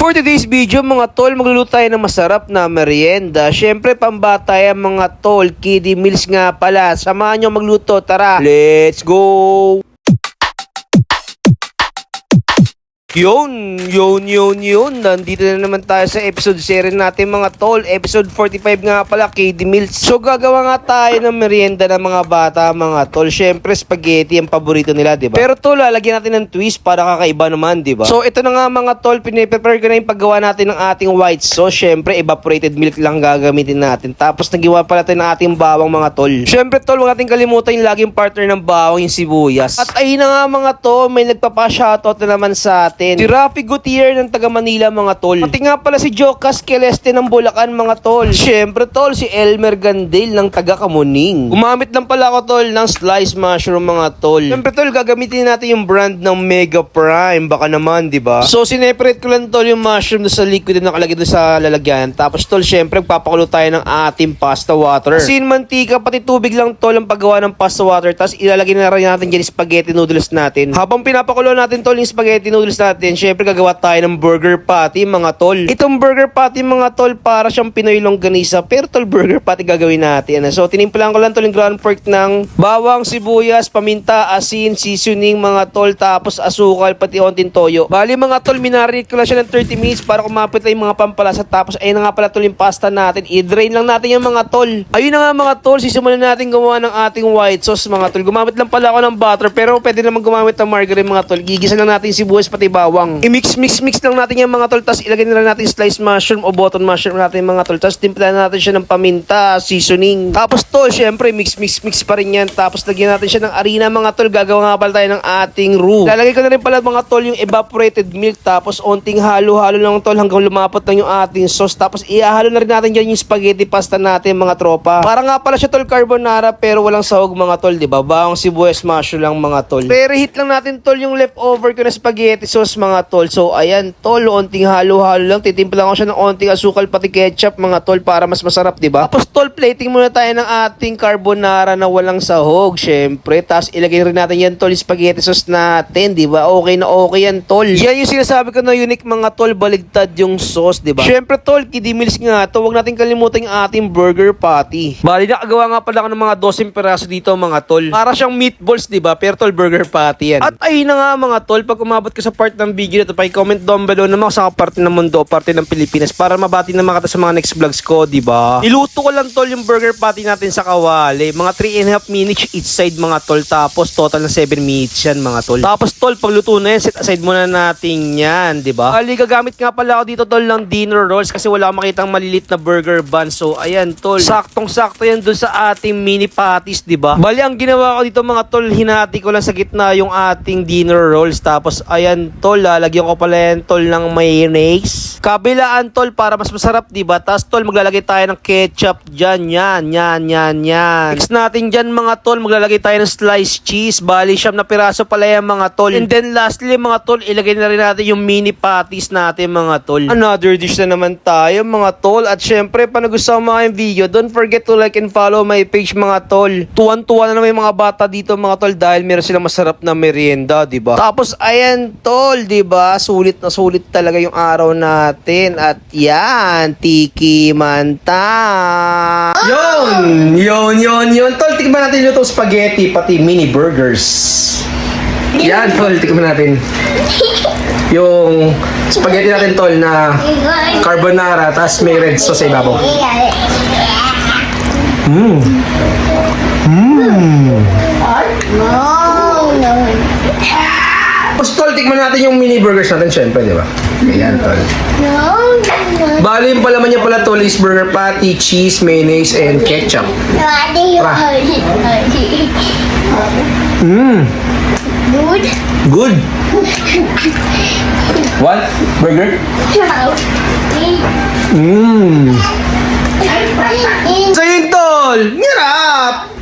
For today's video mga tol, magluluto tayo ng masarap na merienda. Siyempre pambata yan mga tol, kiddie meals nga pala. Samahan nyo magluto, tara, let's go! Yun, yun, yun, yun. Nandito na naman tayo sa episode series natin mga tol. Episode 45 nga pala, KD Meals. So gagawa nga tayo ng merienda ng mga bata mga tol. Siyempre, spaghetti ang paborito nila, di ba? Pero tol, lalagyan natin ng twist para kakaiba naman, di ba? So ito na nga mga tol, piniprepare ko na yung paggawa natin ng ating white sauce. Siyempre, evaporated milk lang gagamitin natin. Tapos nagiwa pala tayo ng ating bawang mga tol. Siyempre tol, huwag natin kalimutan yung laging partner ng bawang, yung sibuyas. At ayun na nga mga tol, may nagpapa-shoutout na naman sa. Si Rafi Gutierrez ng taga Manila mga tol. Pati nga pala si Jocas Celeste ng Bulacan mga tol. Siyempre tol, si Elmer Gandil ng taga Kamuning. Gumamit lang pala ako tol ng sliced mushroom mga tol. Siyempre tol, gagamitin natin yung brand ng Mega Prime. Baka naman, di ba? So, sineparate ko lang tol yung mushroom doon sa liquid na nakalagay doon sa lalagyan. Tapos tol, siyempre, papakulo tayo ng ating pasta water. Asin, mantika, pati tubig lang tol ang paggawa ng pasta water. Tapos ilalagay na rin natin dyan spaghetti noodles natin. Habang pinapakulo natin tol yung spaghetti noodles natin, syempre gagawa tayo ng burger patty mga tol. Itong burger patty mga tol para siyang Pinoy longganisa. Pero tol burger patty gagawin natin. So tinimplahan ko lang tol yung ground pork ng bawang, sibuyas, paminta, asin, seasoning mga tol, tapos asukal, pati onting toyo. Bali mga tol, minarinate ko lang siya ng 30 minutes para kumapit na yung mga pampalasa. Tapos ayun na nga pala tol yung pasta natin. I-drain lang natin yung mga tol. Ayun na nga mga tol, sisimulan natin gumawa ng ating white sauce mga tol. Gumamit lang pala ako ng butter pero pwede naman gumamit ng margarine mga tol. Gigisa lang natin sibuyas pati bawang. I-mix mix mix lang natin yung mga tol. Ilagay na lang natin sliced mushroom o button mushroom natin mga tol. Timplahan natin siya ng paminta, seasoning. Tapos tol, syempre mix mix mix pa rin yan. Tapos lagyan natin siya ng harina mga tol. Gagawa nga pala tayo ng ating roux. Lalagay ko na rin pala mga tol yung evaporated milk. Tapos onting halo-halo lang tol hanggang lumapot lang yung ating sauce. Tapos ihahalo na rin natin dyan yung spaghetti pasta natin mga tropa. Para nga pala siya tol carbonara pero walang sahog mga tol, di ba? Bawang sibuyas mushroom lang mga tol. Pero hit lang natin tol yung leftover ko na spaghetti sauce mga tol. So ayan tol, onting halo-halo lang. Titimpla ko siya ng onting asukal pati ketchup mga tol para mas masarap, di ba? Tapos tol, plating muna tayo ng ating carbonara na walang sahog, syempre. Tapos ilagay rin natin yan tol, spaghetti sauce natin, di ba? Okay na okay yan tol. Yan yung sinasabi ko na unique mga tol, baligtad yung sauce, di ba? Syempre tol, kidimilis nga to, huwag natin kalimutan yung ating burger patty. Bali, nakagawa nga pala ako ng mga 12 peraso dito mga tol. Para siyang meatballs, di ba? Pero tol, burger patty yan. At ayun na nga mga tol, pag umabot ka sa part ng video na to, pa-comment down below naman sa parte ng mundo parte ng Pilipinas para mabati naman kita sa mga next vlogs ko, di ba? Niluto ko lang tol yung burger patty natin sa kawali. Mga 3 and a half minutes each side mga tol. Tapos total na 7 minutes yan mga tol. Tapos tol, pag luto na yan, set aside muna natin yan, di ba? Ali, gagamit nga pala ako dito tol ng dinner rolls kasi wala makitang malilit na burger bun. So, ayan tol. Saktong-sakto yan dun sa ating mini patties, di ba? Bali, ang ginawa ko dito mga tol, hinati ko lang sa gitna yung ating dinner rolls. Tapos, ayan tol, lalagyan ko pala yan tol ng mayonnaise. Kabilaan tol para mas masarap, di ba? Tapos tol, maglalagay tayo ng ketchup dyan, yan, yan, yan, yan. Mix natin dyan mga tol, maglalagay tayo ng sliced cheese. Bali, siyam na piraso pala yan mga tol. And then lastly mga tol, ilagay na rin natin yung mini patties natin mga tol. Another dish na naman tayo mga tol. At syempre, pa nagustuhan mo yung video, don't forget to like and follow my page mga tol. Tuwan-tuwa na naman yung mga bata dito mga tol dahil meron silang masarap na merienda, di ba? Tapos ayan tol, di ba? Sulit na sulit talaga yung araw natin. At yan, tiki manta. Yun, yun, yun, yun. Tol, tikman natin yung itong spaghetti pati mini burgers. Yan, tol, tikman natin. Yung spaghetti natin, tol, na carbonara, tapos may red sauce sa ibabaw. Mmm. Mmm. Tapos, tol, tikman natin yung mini burgers natin, syempre, di ba? Ayan, tol. Bali, yung palaman niya pala, tol, is burger patty, cheese, mayonnaise, and ketchup. Mmm. Dude. Good. What? Burger? Mmm. So yun, tol. Ngirap.